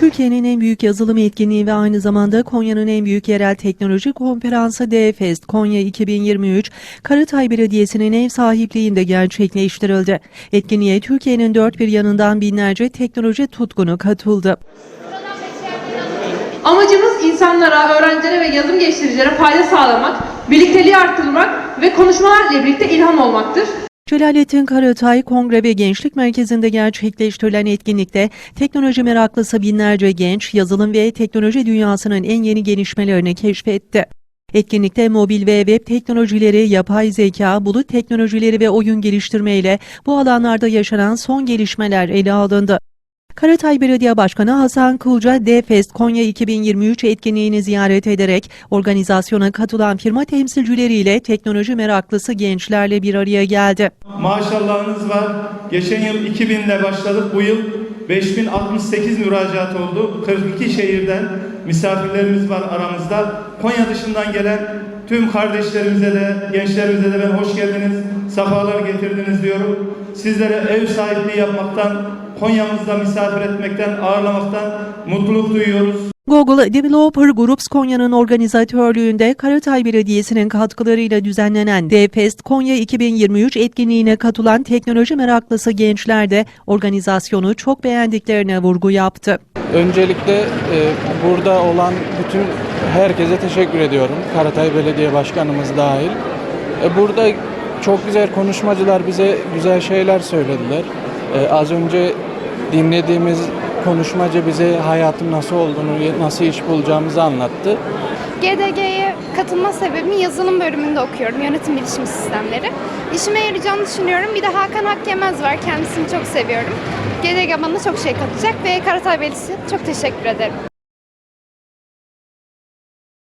Türkiye'nin en büyük yazılım etkinliği ve aynı zamanda Konya'nın en büyük yerel teknoloji konferansı DFest Konya 2023, Karatay Belediyesi'nin ev sahipliğinde gerçekleştirildi. Etkinliğe Türkiye'nin dört bir yanından binlerce teknoloji tutkunu katıldı. Amacımız insanlara, öğrencilere ve yazılım geliştiricilere fayda sağlamak, birlikteliği arttırmak ve konuşmalarla birlikte ilham olmaktır. Celalettin Karatay Kongre ve Gençlik Merkezi'nde gerçekleştirilen etkinlikte teknoloji meraklısı binlerce genç yazılım ve teknoloji dünyasının en yeni gelişmelerini keşfetti. Etkinlikte mobil ve web teknolojileri, yapay zeka, bulut teknolojileri ve oyun geliştirmeyle bu alanlarda yaşanan son gelişmeler ele alındı. Karatay Belediye Başkanı Hasan Kulca, D-Fest Konya 2023 etkinliğini ziyaret ederek organizasyona katılan firma temsilcileriyle teknoloji meraklısı gençlerle bir araya geldi. Maşallahınız var. Geçen yıl 2000 ile başladık. Bu yıl 5068 müracaat oldu. 42 şehirden misafirlerimiz var aramızda. Konya dışından gelen tüm kardeşlerimize de, gençlerimize de ben hoş geldiniz, sefalar getirdiniz diyorum. Sizlere ev sahipliği yapmaktan, Konya'mızda misafir etmekten, ağırlamaktan mutluluk duyuyoruz. Google Developer Groups Konya'nın organizatörlüğünde Karatay Belediyesi'nin katkılarıyla düzenlenen D-Fest Konya 2023 etkinliğine katılan teknoloji meraklısı gençler de organizasyonu çok beğendiklerine vurgu yaptı. Öncelikle e, burada olan bütün herkese teşekkür ediyorum. Karatay Belediye Başkanımız dahil. E, burada çok güzel konuşmacılar bize güzel şeyler söylediler. E, az önce dinlediğimiz konuşmacı bize hayatın nasıl olduğunu, nasıl iş bulacağımızı anlattı. GDG'ye katılma sebebim yazılım bölümünde okuyorum. Yönetim bilişim sistemleri. İşime yarayacağını düşünüyorum. Bir de Hakan Hakkemez var. Kendisini çok seviyorum. GDG bana çok şey katacak ve Karatay Belediyesi çok teşekkür ederim.